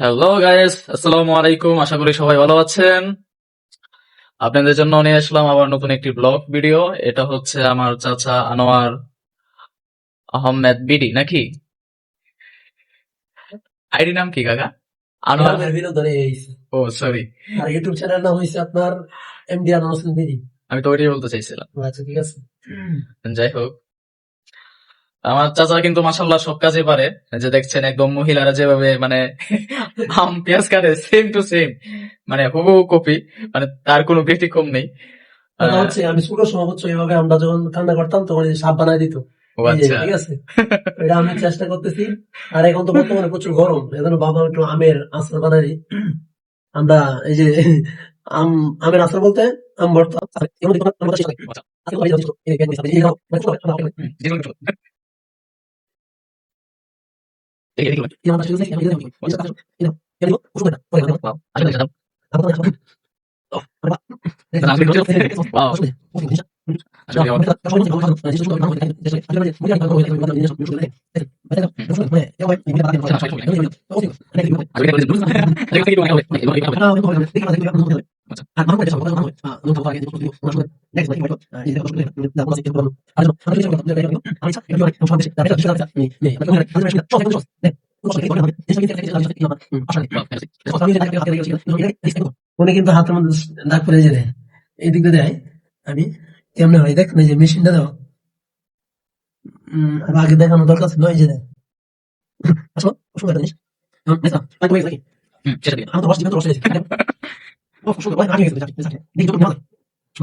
Hello guys আসসালামু আলাইকুম আশা করি সবাই ভালো আছেন। আপনাদের জন্য নিয়ে আসলাম আবার নতুন একটি ব্লগ ভিডিও এটা হচ্ছে আমার চাচা আনোয়ার আহমেদ বিডি নাকি? আইডি নাম কি কাকা? আনোয়ার বিনোদনে। ও সরি আর ইউটিউব চ্যানেল নাম হয়েছে আপনার এমডি আনোয়ার হোসেন বিডি। আমি তো ওইটাই বলতে চাইছিলাম। আচ্ছা ঠিক আছে। যাই হোক। আমার চাচা কিন্তু মাসাল্লাহ সব কাজে পারে। যে দেখছেন একদম মহিলারা যেভাবে মানে আম পেঁয়াজ কাটে সেম টু সেম মানে হুবহু কপি মানে তার কোনো ব্যতিক্রম নেই। হচ্ছে আমি ছোট সময় হচ্ছে এইভাবে আমরা যখন কান্না করতাম তখন সাপ বানাই দিত। আচ্ছা। ঠিক আছে? এটা আমি চেষ্টা করতেছি। আর এখন তো বর্তমানে প্রচুর গরম। এজন্য বাবা একটু আমের আচার বানাই। আমরা এই যে আম আমের আচার বলতে আম ভর্তা। なるほど。উনি কিন্তু হাতের মধ্যে দাগ পরে যে দেয় এই দিক দিয়ে দেয় আমি কেমনে হয় দেখ না যে মেশিনটা দাও উম, আর আগে দেখানো দরকার ছিল এই যে দেয় আসো জিনিস হুম, আমি তো দিয়ে। তো রস দেখি দেখি ভালো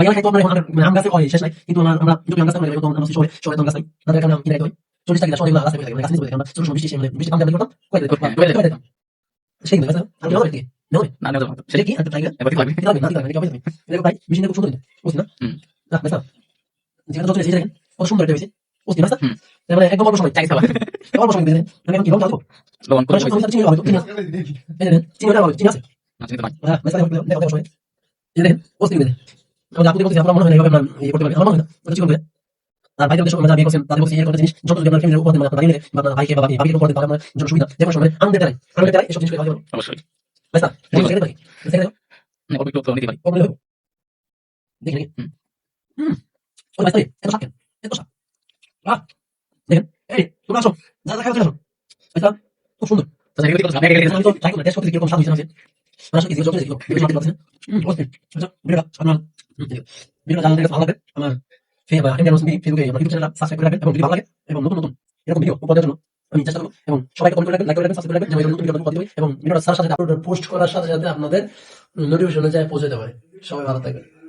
আমি তো আমরা আমরা আম গাছে হয় শেষ নাই কিন্তু আমরা আমরা কিন্তু আম গাছে আমরা আমরা শহরে শহরে আম গাছ নাই তাদের কারণে কিনে হয় চল্লিশ টাকা শহরে গাছ থাকে গাছ নিতে আমরা ছোট ছোট বৃষ্টি এসে বৃষ্টি দাম করতাম কই দিতাম সেই গাছ আমি নাও কি নাও না, না। সেটা কি একটা টাইগার এবার কি লাগবে? এটা না এটা না এটা ভাই মেশিনটা খুব সুন্দর বুঝছিস না হুম। না বেসা যেটা যত এসে দেখেন কত সুন্দর এটা হয়েছে বুঝছিস না মানে একদম অল্প সময় চাইছে আবার। অল্প সময় দিলেন আমি এখন কি বলব লবণ করে মানে হয়েছে। চিনি হবে আছে চিনি আছে না, তো। হ্যাঁ না না করে আর ভাইদের দেশে আমরা বিয়ে করছেন তাদের বলছি এরকম জিনিস যত যদি আপনার ফ্যামিলির উপর আপনার দাঁড়িয়ে বা আপনার ভাইকে বা ভাবি ভাবির উপর তাহলে আপনার জন্য সুবিধা যেমন সময় আমাদের তারাই আমাদের তারাই এসব জিনিস খাওয়া অবশ্যই। বেসা দেখো সেটা দেখি সেটা অল্প একটু তো নিতে পারি। কম দেখি দেখি হুম। হুম। ভাই এত শাক কেন? এত শাক আহ দেখেন এই তোমরা আসো যা যা চলে আসো। খুব সুন্দর। তো হবে? আগে- আগে- আমি ট্রাই করতে কীরকম স্বাদ হয়েছে আছে ভিডিওটা ভালো আমার ফেসবুক আমার ইউটিউব চ্যানেলটা সাবস্ক্রাইব করে রাখবেন। এবং যদি ভালো লাগে এবং নতুন নতুন এরকম ভিডিও উপহার জন্য আমি চেষ্টা করব। এবং সবাইকে কমেন্ট করে রাখবেন লাইক করে রাখবেন সাবস্ক্রাইব করে রাখবেন। নতুন ভিডিও দিই এবং ভিডিওটা সাথে আপলোড পোস্ট করার সাথে সাথে আপনাদের নোটিফিকেশনে যায় পৌঁছে দেবে সবাই ভালো থাকবেন।